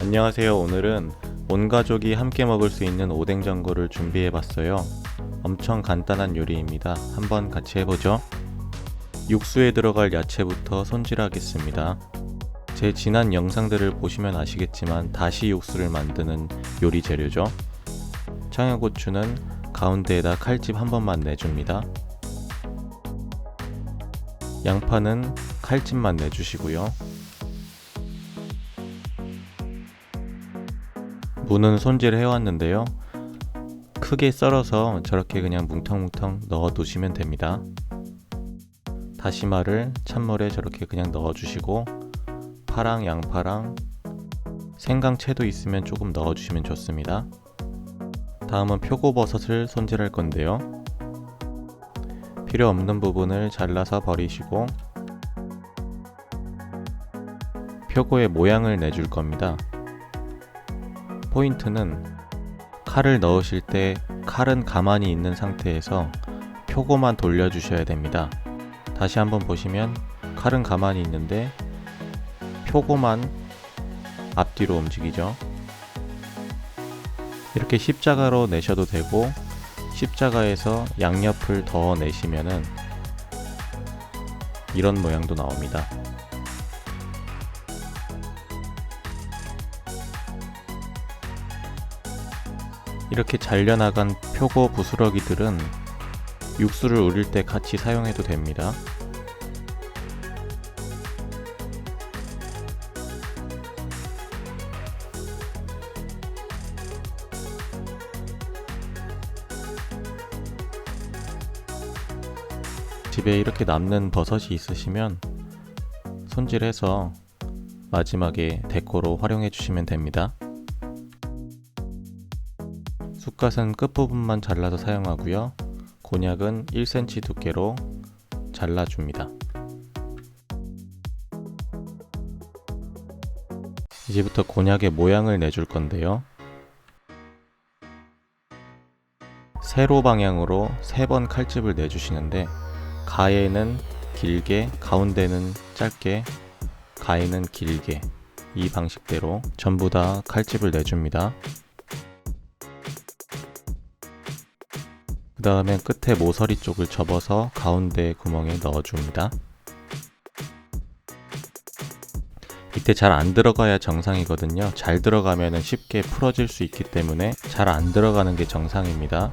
안녕하세요. 오늘은 온 가족이 함께 먹을 수 있는 오뎅 전골을 준비해 봤어요. 엄청 간단한 요리입니다. 한번 같이 해보죠. 육수에 들어갈 야채부터 손질하겠습니다. 제 지난 영상들을 보시면 아시겠지만 다시 육수를 만드는 요리 재료죠. 청양고추는 가운데에다 칼집 한 번만 내줍니다. 양파는 칼집만 내주시고요. 무는 손질해 왔는데요. 크게 썰어서 저렇게 그냥 뭉텅뭉텅 넣어 두시면 됩니다. 다시마를 찬물에 저렇게 그냥 넣어 주시고 파랑 양파랑 생강채도 있으면 조금 넣어 주시면 좋습니다. 다음은 표고버섯을 손질할 건데요. 필요 없는 부분을 잘라서 버리시고 표고의 모양을 내줄 겁니다. 포인트는 칼을 넣으실 때 칼은 가만히 있는 상태에서 표고만 돌려주셔야 됩니다. 다시 한번 보시면 칼은 가만히 있는데 표고만 앞뒤로 움직이죠. 이렇게 십자가로 내셔도 되고 십자가에서 양옆을 더 내시면은 이런 모양도 나옵니다. 이렇게 잘려나간 표고 부스러기들은 육수를 우릴 때 같이 사용해도 됩니다. 집에 이렇게 남는 버섯이 있으시면 손질해서 마지막에 데코로 활용해 주시면 됩니다. 쑥갓은 끝부분만 잘라서 사용하고요. 곤약은 1cm 두께로 잘라줍니다. 이제부터 곤약의 모양을 내줄 건데요. 세로 방향으로 세번 칼집을 내주시는데 가에는 길게, 가운데는 짧게, 가에는 길게 이 방식대로 전부 다 칼집을 내줍니다. 그 다음에 끝에 모서리 쪽을 접어서 가운데 구멍에 넣어줍니다. 이때 잘 안 들어가야 정상이거든요. 잘 들어가면 쉽게 풀어질 수 있기 때문에 잘 안 들어가는 게 정상입니다.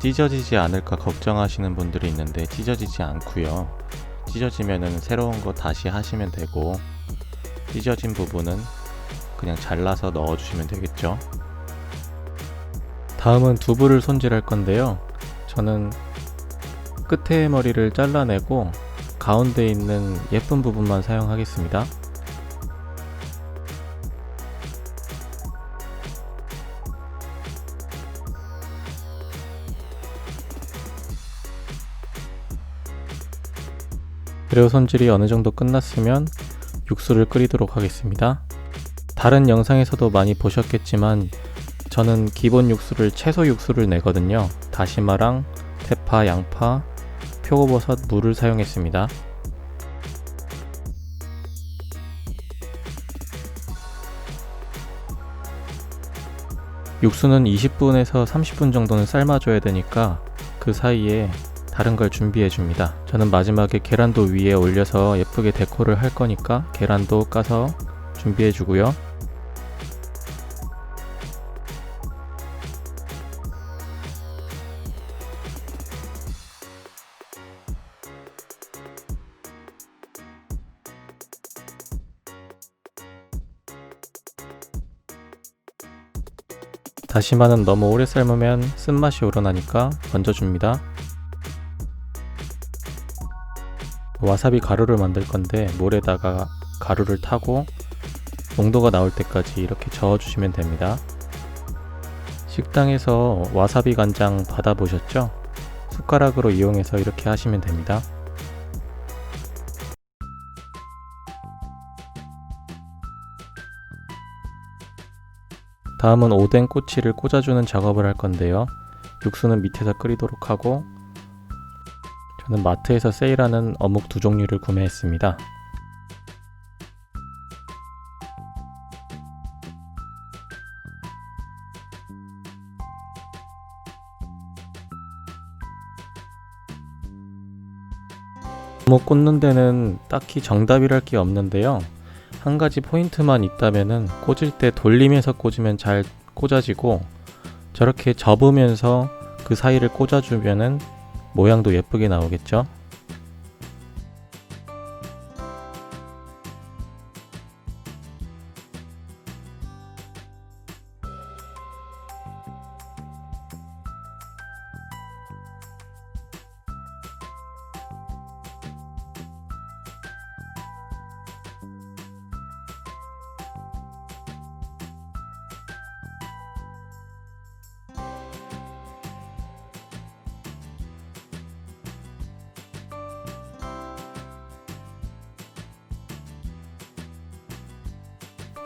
찢어지지 않을까 걱정하시는 분들이 있는데 찢어지지 않고요. 찢어지면 새로운 거 다시 하시면 되고 찢어진 부분은 그냥 잘라서 넣어주시면 되겠죠. 다음은 두부를 손질할 건데요. 저는 끝에 머리를 잘라내고 가운데 있는 예쁜 부분만 사용하겠습니다. 재료 손질이 어느 정도 끝났으면 육수를 끓이도록 하겠습니다. 다른 영상에서도 많이 보셨겠지만 저는 기본 육수를 채소 육수를 내거든요. 다시마랑 대파, 양파, 표고버섯, 물을 사용했습니다. 육수는 20분에서 30분 정도는 삶아줘야 되니까 그 사이에 다른 걸 준비해 줍니다. 저는 마지막에 계란도 위에 올려서 예쁘게 데코를 할 거니까 계란도 까서 준비해 주고요. 다시마는 너무 오래 삶으면 쓴맛이 우러나니까 건져줍니다. 와사비 가루를 만들 건데 물에다가 가루를 타고 농도가 나올 때까지 이렇게 저어주시면 됩니다. 식당에서 와사비 간장 받아보셨죠? 숟가락으로 이용해서 이렇게 하시면 됩니다. 다음은 오뎅 꼬치를 꽂아주는 작업을 할 건데요. 육수는 밑에서 끓이도록 하고 저는 마트에서 세일하는 어묵 두 종류를 구매했습니다. 어묵 꽂는 데는 딱히 정답이랄 게 없는데요. 한 가지 포인트만 있다면은 꽂을 때 돌리면서 꽂으면 잘 꽂아지고 저렇게 접으면서 그 사이를 꽂아주면은 모양도 예쁘게 나오겠죠.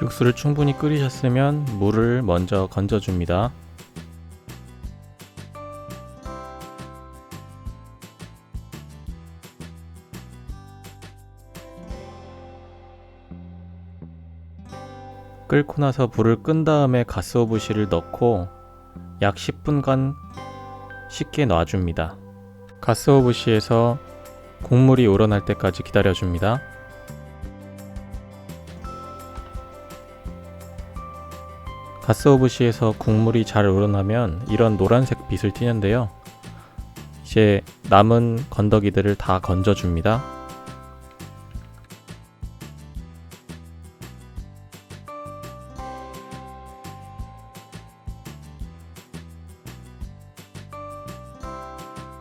육수를 충분히 끓이셨으면 물을 먼저 건져줍니다. 끓고 나서 불을 끈 다음에 가스오브시를 넣고 약 10분간 식게 놔줍니다. 가스오브시에서 국물이 우러날 때까지 기다려줍니다. 가스오브시에서 국물이 잘 우러나면 이런 노란색 빛을 띠는데요. 이제 남은 건더기들을 다 건져줍니다.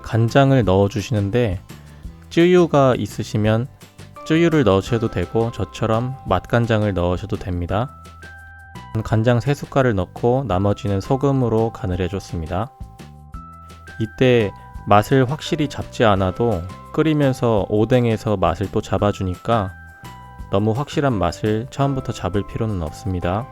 간장을 넣어주시는데 쯔유가 있으시면 쯔유를 넣으셔도 되고 저처럼 맛간장을 넣으셔도 됩니다. 간장 3숟갈을 넣고 나머지는 소금으로 간을 해줬습니다. 이때 맛을 확실히 잡지 않아도 끓이면서 오뎅에서 맛을 또 잡아주니까 너무 확실한 맛을 처음부터 잡을 필요는 없습니다.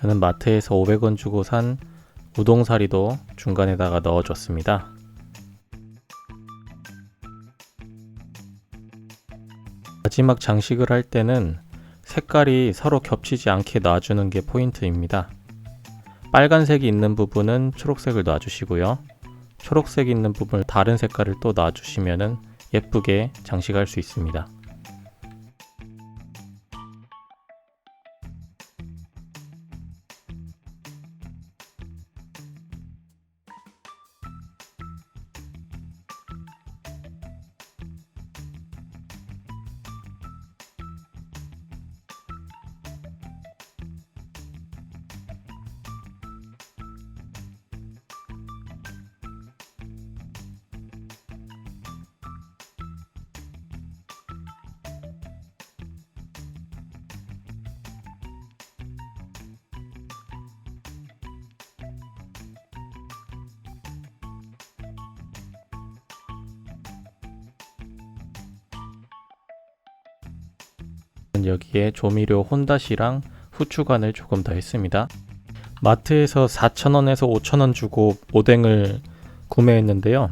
저는 마트에서 500원 주고 산 우동사리도 중간에다가 넣어줬습니다. 마지막 장식을 할 때는 색깔이 서로 겹치지 않게 놔주는 게 포인트입니다. 빨간색이 있는 부분은 초록색을 놔주시고요. 초록색이 있는 부분을 다른 색깔을 또 놔주시면 예쁘게 장식할 수 있습니다. 여기에 조미료 혼다시랑 후추간을 조금 더 했습니다. 마트에서 4,000원에서 5,000원 주고 오뎅을 구매했는데요.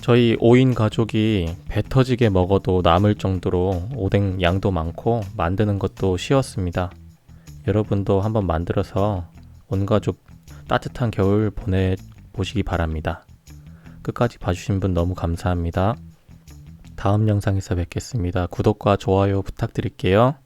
저희 5인 가족이 배 터지게 먹어도 남을 정도로 오뎅 양도 많고 만드는 것도 쉬웠습니다. 여러분도 한번 만들어서 온 가족 따뜻한 겨울 보내보시기 바랍니다. 끝까지 봐주신 분 너무 감사합니다. 다음 영상에서 뵙겠습니다. 구독과 좋아요 부탁드릴게요.